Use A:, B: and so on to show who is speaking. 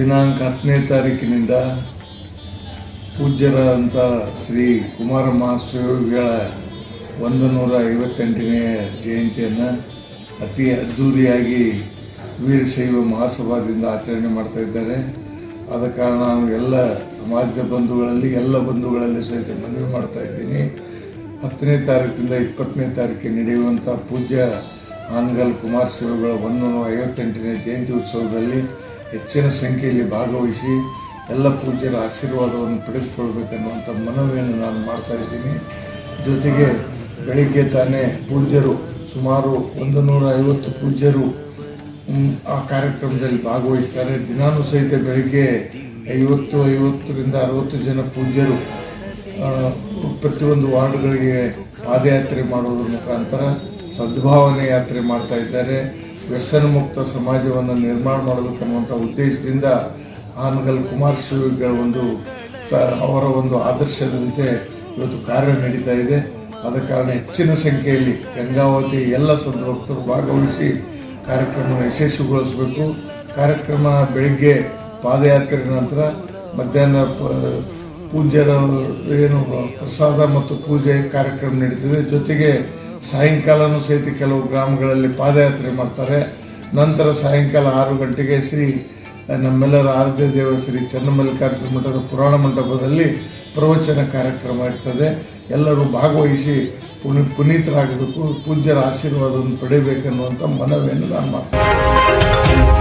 A: ಹತ್ತನೇ ತಾರೀಕಿನಿಂದ ಪೂಜ್ಯರಾದಂಥ ಶ್ರೀ ಕುಮಾರ ಮಹಾಸ್ವಾಮಿಗಳ ಒಂದು ನೂರ ಐವತ್ತೆಂಟನೇ ಜಯಂತಿಯನ್ನು ಅತಿ ಅದ್ಧೂರಿಯಾಗಿ ವೀರಶೈವ ಮಹಾಸಭಾದಿಂದ ಆಚರಣೆ ಮಾಡ್ತಾ ಇದ್ದಾರೆ. ಆದ ಕಾರಣ ನಾನು ಎಲ್ಲ ಸಮಾಜದ ಬಂಧುಗಳಲ್ಲಿ, ಎಲ್ಲ ಬಂಧುಗಳಲ್ಲಿ ಸಹಿತ ಮನವಿ ಮಾಡ್ತಾ ಇದ್ದೀನಿ. ಹತ್ತನೇ ತಾರೀಕಿಂದ ಇಪ್ಪತ್ತನೇ ತಾರೀಕಿಗೆ ನಡೆಯುವಂಥ ಪೂಜ್ಯ ಆನ್ಗಲ್ ಕುಮಾರಸ್ವಾಮಿಗಳ ಒಂದು ನೂರ ಐವತ್ತೆಂಟನೇ ಜಯಂತಿ ಉತ್ಸವದಲ್ಲಿ ಹೆಚ್ಚಿನ ಸಂಖ್ಯೆಯಲ್ಲಿ ಭಾಗವಹಿಸಿ ಎಲ್ಲ ಪೂಜ್ಯರ ಆಶೀರ್ವಾದವನ್ನು ಪಡೆದುಕೊಳ್ಬೇಕನ್ನುವಂಥ ಮನವಿಯನ್ನು ನಾನು ಮಾಡ್ತಾ ಇದ್ದೀನಿ. ಜೊತೆಗೆ ಬೆಳಿಗ್ಗೆ ತಾನೇ ಪೂಜ್ಯರು ಸುಮಾರು ಒಂದು ನೂರ ಐವತ್ತು ಪೂಜ್ಯರು ಆ ಕಾರ್ಯಕ್ರಮದಲ್ಲಿ ಭಾಗವಹಿಸ್ತಾರೆ. ದಿನಾನು ಸಹಿತ ಬೆಳಿಗ್ಗೆ ಐವತ್ತು, ಐವತ್ತರಿಂದ ಅರವತ್ತು ಜನ ಪೂಜ್ಯರು ಪ್ರತಿಯೊಂದು ವಾರ್ಡ್ಗಳಿಗೆ ಪಾದಯಾತ್ರೆ ಮಾಡುವುದರ ಮುಖಾಂತರ ಸದ್ಭಾವನೆ ಯಾತ್ರೆ ಮಾಡ್ತಾ ಇದ್ದಾರೆ. ವ್ಯಸನ ಮುಕ್ತ ಸಮಾಜವನ್ನು ನಿರ್ಮಾಣ ಮಾಡಬೇಕನ್ನುವಂಥ ಉದ್ದೇಶದಿಂದ ಹಾನಗಲ್ ಕುಮಾರಸ್ವಾಮಿಗಳ ಒಂದು ಅವರ ಒಂದು ಆದರ್ಶದಂತೆ ಇವತ್ತು ಕಾರ್ಯ ನಡೀತಾ ಇದೆ. ಆದ ಕಾರಣ ಹೆಚ್ಚಿನ ಸಂಖ್ಯೆಯಲ್ಲಿ ಗಂಗಾವತಿ ಎಲ್ಲ ಸಂತ ಭಕ್ತರು ಭಾಗವಹಿಸಿ ಕಾರ್ಯಕ್ರಮ ಯಶಸ್ವಿಗೊಳಿಸಬೇಕು. ಕಾರ್ಯಕ್ರಮ ಬೆಳಿಗ್ಗೆ ಪಾದಯಾತ್ರೆ ನಂತರ ಮಧ್ಯಾಹ್ನ ಪೂಜೆ ಏನು ಪ್ರಸಾದ ಮತ್ತು ಪೂಜೆ ಕಾರ್ಯಕ್ರಮ ನಡೀತದೆ. ಜೊತೆಗೆ ಸಾಯಂಕಾಲನೂ ಸಹಿತ ಕೆಲವು ಗ್ರಾಮಗಳಲ್ಲಿ ಪಾದಯಾತ್ರೆ ಮಾಡ್ತಾರೆ. ನಂತರ ಸಾಯಂಕಾಲ ಆರು ಗಂಟೆಗೆ ಶ್ರೀ, ನಮ್ಮೆಲ್ಲರ ಆರಾಧ್ಯ ದೇವ ಶ್ರೀ ಚನ್ನಮಲ್ಲಿಕಾರ್ಜುನ ಮಠದ ಪುರಾಣ ಮಂಟಪದಲ್ಲಿ ಪ್ರವಚನ ಕಾರ್ಯಕ್ರಮ ಇರ್ತದೆ. ಎಲ್ಲರೂ ಭಾಗವಹಿಸಿ ಪುನಿ, ಪುನೀತರಾಗಬೇಕು, ಪೂಜ್ಯರ ಆಶೀರ್ವಾದವನ್ನು ಪಡೆಯಬೇಕನ್ನುವಂಥ ಮನವಿಯನ್ನು ನಾನು ಮಾಡ್ತೀನಿ.